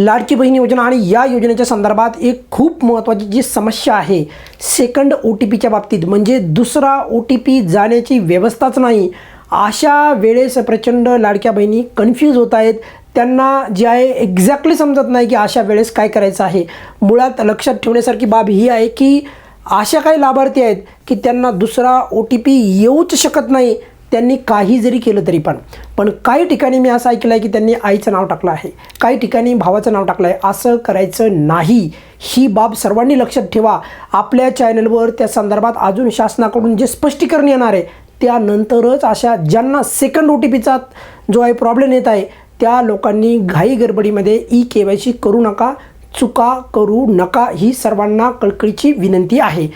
लाडकी बहीण योजना आणि या योजनेच्या संदर्भात एक खूप महत्त्वाची जी समस्या आहे सेकंड ओ टी पीच्या बाबतीत म्हणजे दुसरा ओ टी पी जाण्याची व्यवस्थाच नाही. अशा वेळेस प्रचंड लाडक्या बहिणी कन्फ्यूज होत आहेत. त्यांना जे आहे एक्झॅक्टली समजत नाही की अशा वेळेस काय करायचं आहे. मुळात लक्षात ठेवण्यासारखी बाब ही आहे की अशा काही लाभार्थी आहेत की त्यांना दुसरा ओ टी पी येऊच शकत नाही. त्यांनी काही जरी केलं तरी पण पण काही ठिकाणी मी असं ऐकलं आहे की त्यांनी आईचं नाव टाकलं आहे. काही ठिकाणी भावाचं नाव टाकलं आहे असं करायचं नाही. ही बाब सर्वांनी लक्षात ठेवा. आपल्या चॅनलवर त्या संदर्भात अजून शासनाकडून जे स्पष्टीकरण येणार आहे त्यानंतरच अशा ज्यांना सेकंड ओ टी पीचा जो आहे प्रॉब्लेम येत आहे त्या लोकांनी घाई गडबडीमध्ये ई के वाय सी करू नका चुका करू नका ही सर्वांना कळकळीची विनंती आहे.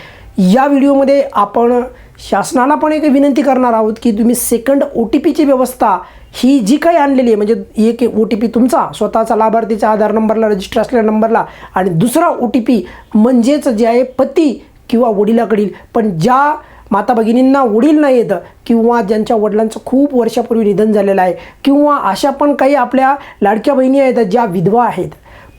या व्हिडिओमध्ये आपण शासनाला पण एक विनंती करणार आहोत की तुम्ही सेकंड ओ टी पीची व्यवस्था ही जी काही आणलेली आहे म्हणजे एक ओ टी पी तुमचा स्वतःचा लाभार्थीचा आधार नंबरला रजिस्टर असलेल्या नंबरला आणि दुसरा ओ टी पी म्हणजेच जे आहे पती किंवा वडिलाकडील पण ज्या माता भगिनींना वडील नाही येतं किंवा ज्यांच्या वडिलांचं खूप वर्षापूर्वी निधन झालेलं आहे किंवा अशा पण काही आपल्या लाडक्या बहिणी आहेत ज्या विधवा आहेत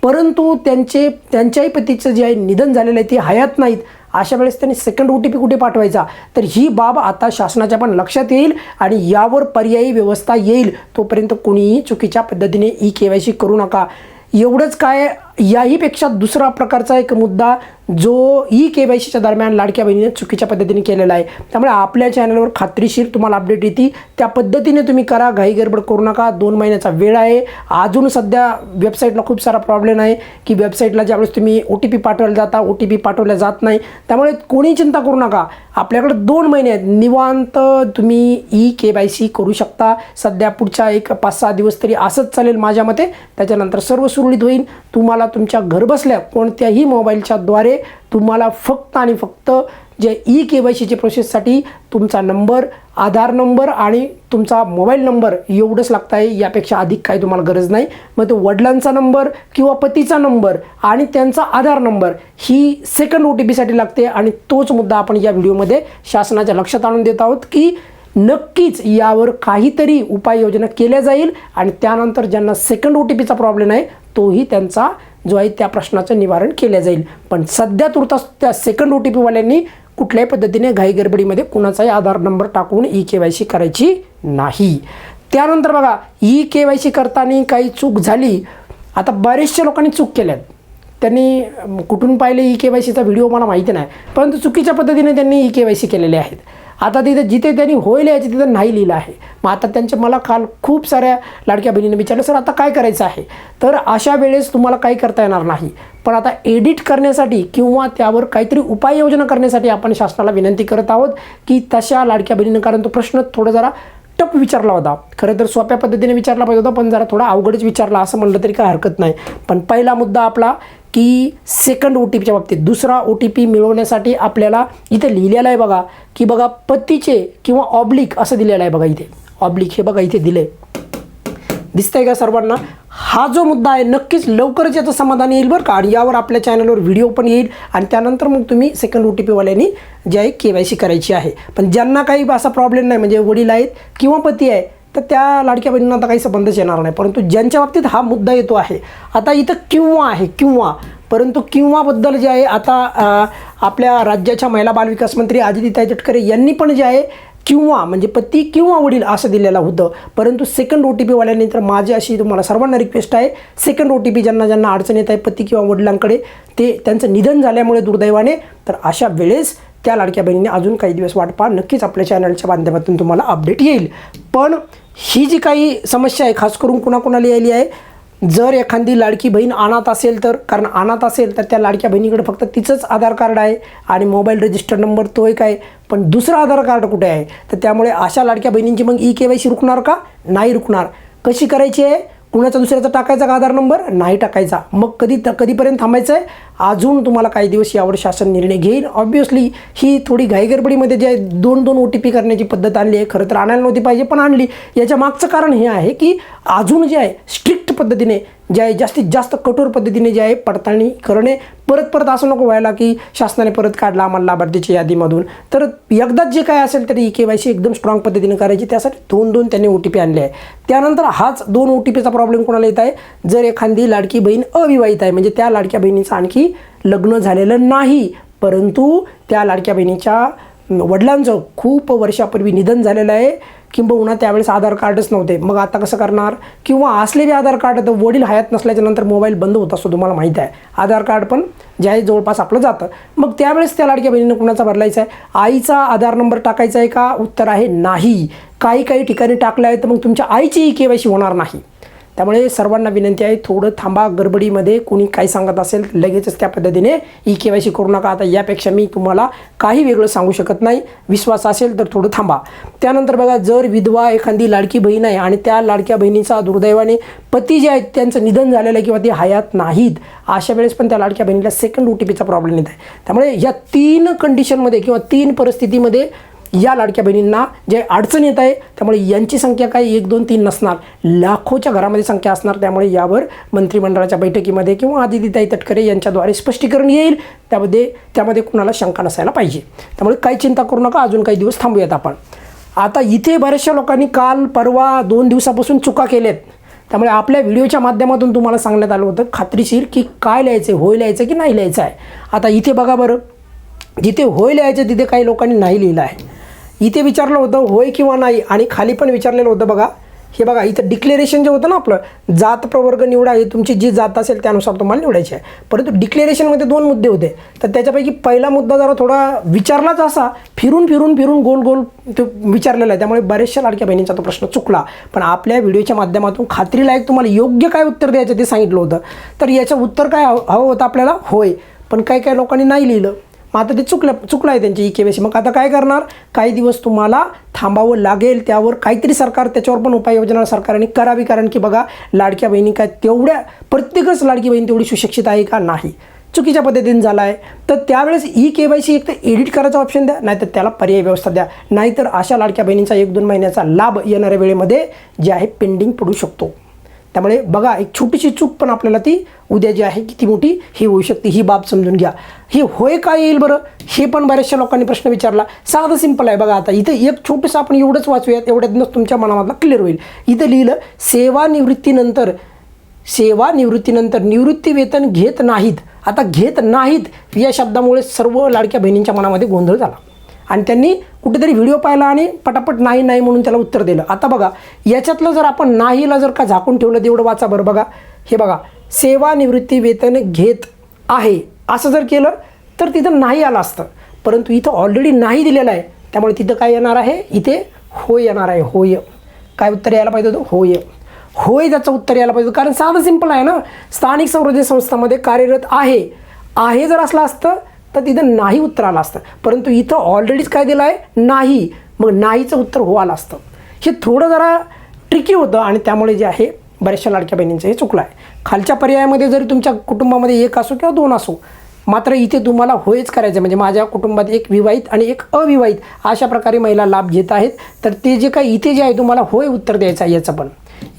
परंतु त्यांचे त्यांच्याही पतीचं जे आहे निधन झालेलं आहे ते हयात नाहीत अशा वेळेस त्यांनी सेकंड ओ टी पी कुठे पाठवायचा? तर ही बाब आता शासनाच्या पण लक्षात येईल आणि यावर पर्यायी व्यवस्था येईल तोपर्यंत कोणीही चुकीच्या पद्धतीने ई के वाय सी करू नका. एवढंच काय याहीपेक्षा दुसरा प्रकारचा एक मुद्दा जो ई के वाय सीच्या दरम्यान लाडक्या बहिणीने चुकीच्या पद्धतीने केलेला आहे. त्यामुळे आपल्या चॅनलवर खात्रीशीर तुम्हाला अपडेट येते. त्या पद्धतीने तुम्ही करा. घाई गडबड करू नका. दोन महिन्याचा वेळ आहे. अजून सध्या वेबसाईटला खूप सारा प्रॉब्लेम आहे की वेबसाईटला ज्यावेळेस तुम्ही ओ टी पी पाठवायला जाता ओ टी पी पाठवल्या जात नाही. त्यामुळे कोणी चिंता करू नका. आपल्याकडे दोन महिने आहेत. निवांत तुम्ही ई के वाय सी करू शकता. सध्या पुढच्या एक पाच सहा दिवस तरी असंच चालेल माझ्या मते. त्याच्यानंतर सर्व सुरळीत होईल. तुम्हाला तुमच्या घरबसल्या कोणत्याही मोबाईलच्या द्वारे तुम्हाला फक्त आणि फक्त जे ई के वाय सीच्या प्रोसेससाठी तुमचा नंबर आधार नंबर आणि तुमचा मोबाईल नंबर एवढंच लागतं आहे. यापेक्षा अधिक काही तुम्हाला गरज नाही. मग तो वडिलांचा नंबर किंवा पतीचा नंबर आणि त्यांचा आधार नंबर ही सेकंड ओ टी पीसाठी लागते आणि तोच मुद्दा आपण या व्हिडिओमध्ये शासनाच्या लक्षात आणून देत आहोत की नक्कीच यावर काहीतरी उपाययोजना केल्या जाईल आणि त्यानंतर ज्यांना सेकंड ओ टी पीचा प्रॉब्लेम आहे तोही त्यांचा जो आहे त्या प्रश्नाचं निवारण केलं जाईल. पण सध्या तुर्तास त्या सेकंड ओ टी पीवाल्यांनी कुठल्याही पद्धतीने घाई गडबडीमध्ये कुणाचाही आधार नंबर टाकून ई के वाय सी करायची नाही. त्यानंतर बघा ई के वाय सी करताना काही चूक झाली. आता बरेचशा लोकांनी चूक केल्यात. त्यांनी कुठून पाहिले ई के वाय सीचा व्हिडिओ मला माहिती नाही. परंतु चुकीच्या पद्धतीने त्यांनी ई के वाय सी केलेले आहेत. आता तिथे जिथे त्यांनी होईल याचे तिथं नाही लिहिलं आहे. मग आता त्यांच्या मला काल खूप साऱ्या लाडक्या बहिणीने विचारलं सर आता काय करायचं आहे? तर अशा वेळेस तुम्हाला काही करता येणार नाही. पण आता एडिट करण्यासाठी किंवा त्यावर काहीतरी उपाययोजना करण्यासाठी आपण शासनाला विनंती करत आहोत की तशा लाडक्या बहिणीनं कारण तो प्रश्न थोडं जरा टप विचारला होता. खरं तर सोप्या पद्धतीने विचारला पाहिजे होता पण जरा थोडा अवघडच विचारला असं म्हणलं तरी काय हरकत नाही. पण पहिला मुद्दा आपला की सेकंड ओ टी पीच्या बाबतीत. दुसरा ओ टी पी मिळवण्यासाठी आपल्याला इथे लिहिलेलं आहे बघा की बघा पतीचे किंवा ऑब्लिक असं दिलेलं आहे बघा इथे. ऑब्लिक हे बघा इथे दिले दिसतंय का सर्वांना? हा जो मुद्दा आहे नक्कीच लवकरच याचं समाधान येईल बरं का आणि यावर आपल्या चॅनलवर व्हिडिओ पण येईल आणि त्यानंतर मग तुम्ही सेकंड ओ टी पीवाल्यांनी जे आहे के वाय सी करायची आहे. पण ज्यांना काही असा प्रॉब्लेम नाही म्हणजे वडील आहेत किंवा पती आहे तर त्या लाडक्या बहिणींना आता काही संबंधच येणार नाही. परंतु ज्यांच्या बाबतीत हा मुद्दा येतो आहे आता इथं किंवा आहे किंवा परंतु किंवाबद्दल जे आहे आता आपल्या राज्याच्या महिला बालविकास मंत्री आदितीताई तटकरे यांनी पण जे आहे किंवा म्हणजे पती किंवा वडील असं दिलेलं होतं. परंतु सेकंड ओ टी पीवाल्यांनी तर माझी अशी तुम्हाला सर्वांना रिक्वेस्ट आहे सेकंड ओ टी पी ज्यांना ज्यांना अडचण येत आहे पती किंवा वडिलांकडे ते त्यांचं निधन झाल्यामुळे दुर्दैवाने तर अशा वेळेस त्या लाडक्या बहिणीने अजून काही दिवस वाट पहा. नक्कीच आपल्या चॅनलच्या माध्यमातून तुम्हाला अपडेट येईल. पण ही जी काही समस्या आहे खास करून कुणाकुणाला यायली आहे जर एखादी लाडकी बहीण अनाथ असेल तर कारण अनाथ असेल तर त्या लाडक्या बहिणीकडे फक्त तिचंच आधार कार्ड आहे आणि मोबाईल रजिस्टर नंबर तो एक आहे. पण दुसरं आधार कार्ड कुठे आहे? तर त्यामुळे अशा लाडक्या बहिणींची मग ई के वाय सी रुकणार का? नाही रुकणार. कशी करायची आहे? कुणाचा दुसऱ्याचा टाकायचा का आधार नंबर? नाही टाकायचा. मग कधी त कधीपर्यंत थांबायचं आहे अजून तुम्हाला काही दिवस यावर शासन निर्णय घेईल. ऑब्वियसली ही थोडी घाईगडबडीमध्ये जे आहे दोन दोन ओ टी पी करण्याची पद्धत आणली आहे खरं तर आणायला नव्हती पाहिजे पण आणली. याच्या मागचं कारण हे आहे की अजून जे आहे स्ट्रिक्ट पद्धतीने जे आहे जास्तीत जास्त कठोर पद्धतीने जे आहे पडताळणी करणे. परत परत असं नको व्हायला की शासनाने परत काढला आम्हाला लाभार्थीच्या यादीमधून. तर एकदाच जे काय असेल तरी ई के वाय सी एकदम स्ट्रॉंग पद्धतीने करायची. त्यासाठी दोन दोन त्यांनी ओ टी पी आणले आहे. त्यानंतर हाच दोन ओ टी पीचा प्रॉब्लेम कोणाला येत आहे? जर एखादी लाडकी बहीण अविवाहित आहे म्हणजे त्या लाडक्या बहिणीचं आणखी लग्न झालेलं नाही परंतु त्या लाडक्या बहिणीच्या वडिलांचं खूप वर्षापूर्वी निधन झालेलं आहे. किंबहुना त्यावेळेस आधार कार्डच नव्हते. मग आता कसं करणार? किंवा असले बी आधार कार्ड तर वडील हयात नसल्याच्या नंतर मोबाईल बंद होत असतो तुम्हाला माहीत आहे. आधार कार्ड पण ज्या जवळपास आपलं जातं. मग त्यावेळेस त्या लाडक्या बहिणीनं कुणाचा भरलायचा आहे? आईचा आधार नंबर टाकायचा आहे का? उत्तर आहे नाही. काही काही ठिकाणी टाकलं आहे तर मग तुमच्या आईचीही के वाय सी होणार नाही. त्यामुळे सर्वांना विनंती आहे थोडं थांबा. गडबडीमध्ये कोणी काय सांगत असेल तर लगेचच त्या पद्धतीने ई के वाय सी करू नका. आता यापेक्षा मी तुम्हाला काही वेगळं सांगू शकत नाही. विश्वास असेल तर थोडं थांबा. त्यानंतर बघा जर विधवा एखादी लाडकी बहीण आहे आणि त्या लाडक्या बहिणीचा दुर्दैवाने पती जे आहेत त्यांचं निधन झालेलं आहे किंवा ते हयात नाहीत अशा वेळेस पण त्या लाडक्या बहिणीला सेकंड ओ टी पीचा प्रॉब्लेम येत आहे. त्यामुळे या तीन कंडिशनमध्ये किंवा तीन परिस्थितीमध्ये या लाडक्या बहिणींना जे अडचण येत आहे त्यामुळे यांची संख्या काही एक दोन तीन नसणार. लाखोच्या घरामध्ये संख्या असणार त्यामुळे यावर मंत्रिमंडळाच्या बैठकीमध्ये किंवा आदितीताई तटकरे यांच्याद्वारे स्पष्टीकरण येईल. त्यामध्ये त्यामध्ये कुणाला शंका नसायला पाहिजे. त्यामुळे काही चिंता करू नका अजून काही दिवस थांबूयात आपण. आता इथे बऱ्याचशा लोकांनी काल परवा दोन दिवसापासून चुका केल्यात. त्यामुळे आपल्या व्हिडिओच्या माध्यमातून तुम्हाला सांगण्यात आलं होतं खात्रीशीर की काय लिहायचं आहे होय लिहायचं की नाही लिहायचं आहे आता इथे बघा बरं. जिथे होय लिहायचं तिथे काही लोकांनी नाही लिहिलं आहे. इथे विचारलं होतं होय किंवा नाही? आणि खाली पण विचारलेलं होतं बघा. हे बघा इथं डिक्लेरेशन जे होतं ना आपलं जात प्रवर्ग निवडा हे तुमची जी जात असेल त्यानुसार तुम्हाला निवडायची आहे. परंतु डिक्लेरेशनमध्ये दोन मुद्दे होते. तर त्याच्यापैकी पहिला मुद्दा जरा थोडा विचारलाच असा फिरून फिरून फिरून गोल गोल तो विचारलेला आहे. त्यामुळे बऱ्याचशा लाडक्या बहिणींचा तो प्रश्न चुकला. पण आपल्या व्हिडिओच्या माध्यमातून खात्रीलायक तुम्हाला योग्य काय उत्तर द्यायचं ते सांगितलं होतं. तर याचं उत्तर काय हवं हवं होतं आपल्याला? होय. पण काही काही लोकांनी नाही लिहिलं. मग आता ते चुकलं चुकलं आहे त्यांची ई के सी मग आता काय करणार? काही दिवस तुम्हाला थांबावं लागेल त्यावर काहीतरी सरकार त्याच्यावर पण उपाययोजना सरकारने करावी. कारण की बघा लाडक्या बहिणी काय तेवढ्या प्रत्येकच लाडकी बहीण तेवढी सुशिक्षित आहे का? नाही. चुकीच्या पद्धतीने झाला आहे तर त्यावेळेस ई के वाय सी एक तर एडिट करायचा ऑप्शन द्या नाहीतर त्याला पर्याय व्यवस्था द्या. नाहीतर अशा लाडक्या बहिणींचा एक दोन महिन्याचा लाभ येणाऱ्या वेळेमध्ये जे आहे पेंडिंग पडू शकतो. त्यामुळे बघा एक छोटीशी चूक पण आपल्याला ती उद्या जी आहे किती मोठी ही होऊ शकते ही बाब समजून घ्या. हे होय काय येईल बरं? हे पण बऱ्याचशा लोकांनी प्रश्न विचारला. साधं सिंपल आहे बघा आता. इथं एक छोटंसं आपण एवढंच वाचूयात एवढ्यातूनच तुमच्या मनामधला क्लिअर होईल. इथं लिहिलं सेवानिवृत्तीनंतर सेवानिवृत्तीनंतर निवृत्ती वेतन घेत नाहीत. आता घेत नाहीत या शब्दामुळे सर्व लाडक्या बहिणींच्या मनामध्ये गोंधळ झाला. आणि त्यांनी कुठेतरी व्हिडिओ पाहिला आणि पटापट नाही नाही म्हणून त्याला उत्तर दिलं. आता बघा याच्यातलं जर आपण नाहीला जर का झाकून ठेवलं तेवढं वाचा बरं. बघा हे बघा सेवानिवृत्ती वेतन घेत आहे. असं जर केलं तर तिथं नाही आलं असतं. परंतु इथं ऑलरेडी नाही दिलेलं आहे. त्यामुळे तिथं काय येणार आहे? इथे होय येणार आहे. होय. काय उत्तर यायला पाहिजे होतं? होय. होय त्याचं उत्तर यायला पाहिजे कारण साधं सिंपल आहे ना. स्थानिक संरोधन संस्थामध्ये कार्यरत आहे. आहे जर असलं असतं तर तिथं नाही उत्तर आलं असतं. परंतु इथं ऑलरेडीच काय दिलं आहे? नाही. मग नाहीचं उत्तर हो आलं असतं. हे थोडं जरा ट्रिकी होतं आणि त्यामुळे जे आहे बऱ्याचशा लाडक्या बहिणींचं हे चुकलं आहे. खालच्या पर्यायामध्ये जरी तुमच्या कुटुंबामध्ये एक असो किंवा दोन असो मात्र इथे तुम्हाला होयच करायचं म्हणजे माझ्या कुटुंबात एक विवाहित आणि एक अविवाहित अशा प्रकारे महिला लाभ घेत आहेत. तर ते जे काही इथे जे आहे तुम्हाला होय उत्तर द्यायचं आहे याचं पण.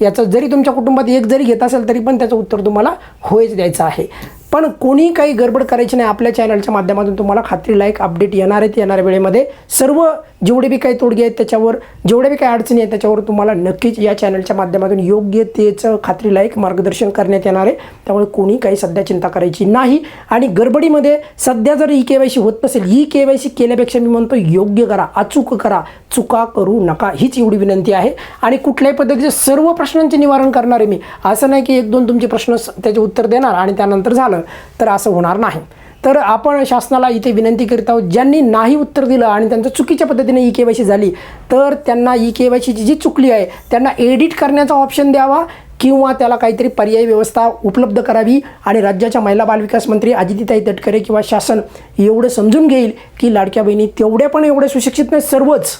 याचं जरी तुमच्या कुटुंबात एक जरी घेत असेल तरी पण त्याचं उत्तर तुम्हाला होयच द्यायचं आहे. पण कोणी काही गडबड करायची नाही आपल्या चॅनलच्या माध्यमातून तुम्हाला खात्रीलायक अपडेट येणार आहेत येणाऱ्या वेळेमध्ये. सर्व जेवढे बी काही तोडगे आहेत त्याच्यावर जेवढे बी काही अडचणी आहेत त्याच्यावर तुम्हाला नक्कीच या चॅनलच्या माध्यमातून योग्य तेचं खात्रीलायक मार्गदर्शन करण्यात येणार आहे. त्यामुळे कोणी काही सध्या चिंता करायची नाही. आणि गडबडीमध्ये सध्या जर ई के वाय सी होत नसेल ई के वाय सी केल्यापेक्षा मी म्हणतो योग्य करा अचूक करा चुका करू नका हीच एवढी विनंती आहे. आणि कुठल्याही पद्धतीचे सर्व प्रश्नांचे निवारण करणार आहे मी असं नाही की एक दोन तुमचे प्रश्न त्याचे उत्तर देणार आणि त्यानंतर झालं. तर असं होणार नाही. तर आपण शासनाला इथे विनंती करीत आहोत ज्यांनी नाही उत्तर दिलं आणि त्यांचं चुकीच्या पद्धतीने ई के वाय सी झाली तर त्यांना ई के वाय सीची जी चुकली आहे त्यांना एडिट करण्याचा ऑप्शन द्यावा किंवा त्याला काहीतरी पर्यायी व्यवस्था उपलब्ध करावी आणि राज्याच्या महिला बालविकास मंत्री अजितीताई तटकरे किंवा शासन एवढं समजून घेईल की लाडक्या बहिणी तेवढ्या पण एवढ्या सुशिक्षित नाही सर्वच.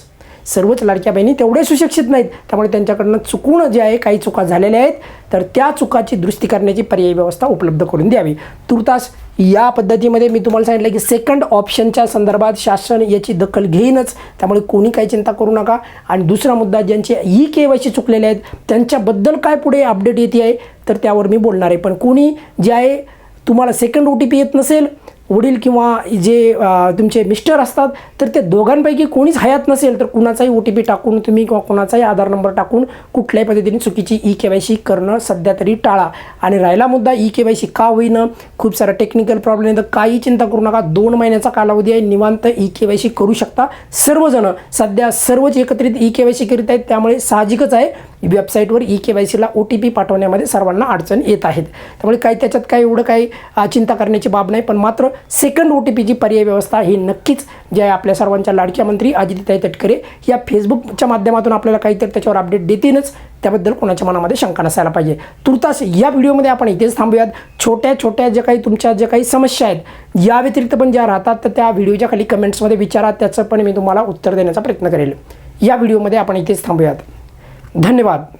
सर्वच लाडक्या बहिणी तेवढे सुशिक्षित नाहीत. त्यामुळे त्यांच्याकडनं चुकून जे आहे काही चुका झालेल्या आहेत. तर त्या चुकाची दुरुस्ती करण्याची पर्यायी व्यवस्था उपलब्ध करून द्यावी. तुर्तास या पद्धतीमध्ये मी तुम्हाला सांगितलं की सेकंड ऑप्शनच्या संदर्भात शासन याची दखल घेईनच. त्यामुळे कोणी काही चिंता करू नका. आणि दुसरा मुद्दा ज्यांचे ई के वाय सी चुकलेले आहेत त्यांच्याबद्दल काय पुढे अपडेट येते आहे तर त्यावर मी बोलणार आहे. पण कोणी जे आहे तुम्हाला सेकंड ओ टी पी येत नसेल वडील किंवा जे तुमचे मिस्टर असतात तर ते दोघांपैकी कोणीच हयात नसेल तर कुणाचाही ओ टी पी टाकून तुम्ही किंवा कुणाचाही आधार नंबर टाकून कुठल्याही पद्धतीने चुकीची ई के वाय सी करणं सध्या तरी टाळा. आणि राहिला मुद्दा ई के वाय सी का होईनं? खूप सारा टेक्निकल प्रॉब्लेम आहे. तर काही चिंता करू नका. दोन महिन्याचा कालावधी आहे. निवांत ई के वाय सी करू शकता सर्वजण. सध्या सर्वच एकत्रित ई के वाय सी करीत आहेत. त्यामुळे साहजिकच आहे. वेबसाईटवर ई के वाय सीला ओ टी पी पाठवण्यामध्ये सर्वांना अडचण येत आहेत. त्यामुळे काही त्याच्यात काही एवढं काही चिंता करण्याची बाब नाही. पण मात्र सेकंड ओ टी पीची पर्याय व्यवस्था ही नक्कीच जे आहे आपल्या सर्वांच्या लाडक्या मंत्री अजितताई तटकरे या फेसबुकच्या माध्यमातून आपल्याला काहीतरी त्याच्यावर अपडेट देतीलच. त्याबद्दल कोणाच्या मनामध्ये शंका नसायला पाहिजे. तुर्तास या व्हिडिओमध्ये आपण इथेच थांबूयात. छोट्या छोट्या ज्या काही तुमच्या ज्या काही समस्या आहेत या व्यतिरिक्त पण ज्या राहतात तर त्या व्हिडिओच्या खाली कमेंट्समध्ये विचारा. त्याचं पण मी तुम्हाला उत्तर देण्याचा प्रयत्न करेल. या व्हिडिओमध्ये आपण इथेच थांबूयात. धन्यवाद.